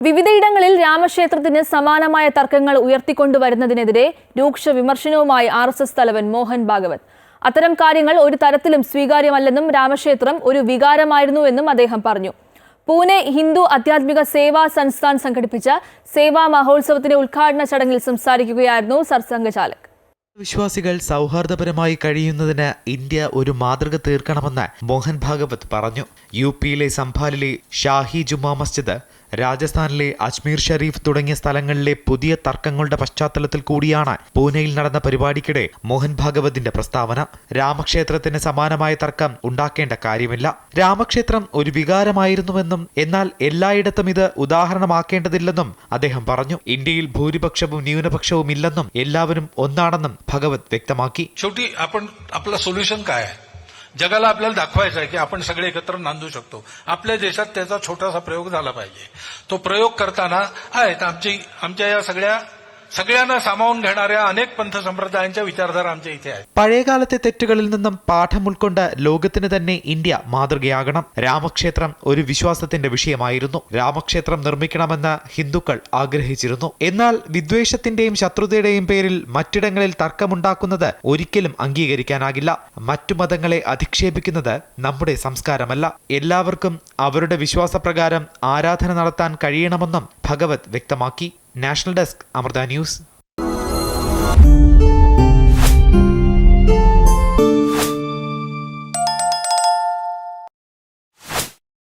വിവിധയിടങ്ങളിൽ രാമക്ഷേത്രത്തിന് സമാനമായ തർക്കങ്ങൾ ഉയർത്തിക്കൊണ്ടുവരുന്നതിനെതിരെ രൂക്ഷ വിമർശനവുമായി ആർ എസ് എസ് തലവൻ മോഹൻ ഭാഗവത്. അത്തരം കാര്യങ്ങൾ ഒരു തരത്തിലും സ്വീകാര്യമല്ലെന്നും രാമക്ഷേത്രം ഒരു വികാരമായിരുന്നുവെന്നും അദ്ദേഹം പറഞ്ഞു. പൂനെ ഹിന്ദു ആധ്യാത്മിക സേവാ സംസ്ഥാൻ സംഘടിപ്പിച്ച സേവാ മഹോത്സവത്തിന്റെ ഉദ്ഘാടന ചടങ്ങിൽ സംസാരിക്കുകയായിരുന്നു സർസംഘചാലക് വിശ്വാസികൾ സൗഹാർദ്ദപരമായി കഴിയുന്നതിന് ഇന്ത്യ ഒരു മാതൃക തീർക്കണമെന്ന് മോഹൻ ഭാഗവത് പറഞ്ഞു. യു പിയിലെ സംഭാലിലെ ഷാഹി ജുമാ മസ്ജിദ് രാജസ്ഥാനിലെ അജ്മീർ ഷരീഫ് തുടങ്ങിയ സ്ഥലങ്ങളിലെ പുതിയ തർക്കങ്ങളുടെ പശ്ചാത്തലത്തിൽ കൂടിയാണ് പൂനെയിൽ നടന്ന പരിപാടിക്കിടെ മോഹൻ ഭാഗവതിന്റെ പ്രസ്താവന. രാമക്ഷേത്രത്തിന് സമാനമായ തർക്കം ഉണ്ടാക്കേണ്ട കാര്യമില്ല. രാമക്ഷേത്രം ഒരു വികാരമായിരുന്നുവെന്നും എന്നാൽ എല്ലായിടത്തും ഇത് ഉദാഹരണമാക്കേണ്ടതില്ലെന്നും അദ്ദേഹം പറഞ്ഞു. ഇന്ത്യയിൽ ഭൂരിപക്ഷവും ന്യൂനപക്ഷവും ഇല്ലെന്നും എല്ലാവരും ഒന്നാണെന്നും ഭഗവത് വ്യക്തമാക്കി. जगाला आपल्याला दाखवायचं आहे की आपण सगळे एकत्र नांदू शकतो. आपल्या देशात त्याचा छोटासा प्रयोग झाला पाहिजे. तो प्रयोग करताना आहेत आमची आमच्या या सगळ्या सगळ्यांना सामावून घेणाऱ्या अनेक पंथ संप्रदायांच्या विचारधारा आमच्या इथे आहेत പഴയകാലത്തെ തെറ്റുകളിൽ നിന്നും പാഠം ഉൾക്കൊണ്ട് ലോകത്തിന് തന്നെ ഇന്ത്യ മാതൃകയാകണം രാമക്ഷേത്രം ഒരു വിശ്വാസത്തിന്റെ വിഷയമായിരുന്നു രാമക്ഷേത്രം നിർമ്മിക്കണമെന്ന് ഹിന്ദുക്കൾ ആഗ്രഹിച്ചിരുന്നു എന്നാൽ വിദ്വേഷത്തിന്റെയും ശത്രുതയുടെയും പേരിൽ മറ്റിടങ്ങളിൽ തർക്കമുണ്ടാക്കുന്നത് ഒരിക്കലും അംഗീകരിക്കാനാകില്ല മറ്റു മതങ്ങളെ അധിക്ഷേപിക്കുന്നത് നമ്മുടെ സംസ്കാരമല്ല എല്ലാവർക്കും അവരുടെ വിശ്വാസപ്രകാരം ആരാധന നടത്താൻ കഴിയണമെന്നും ഭഗവത് വ്യക്തമാക്കി National desk Amrita news.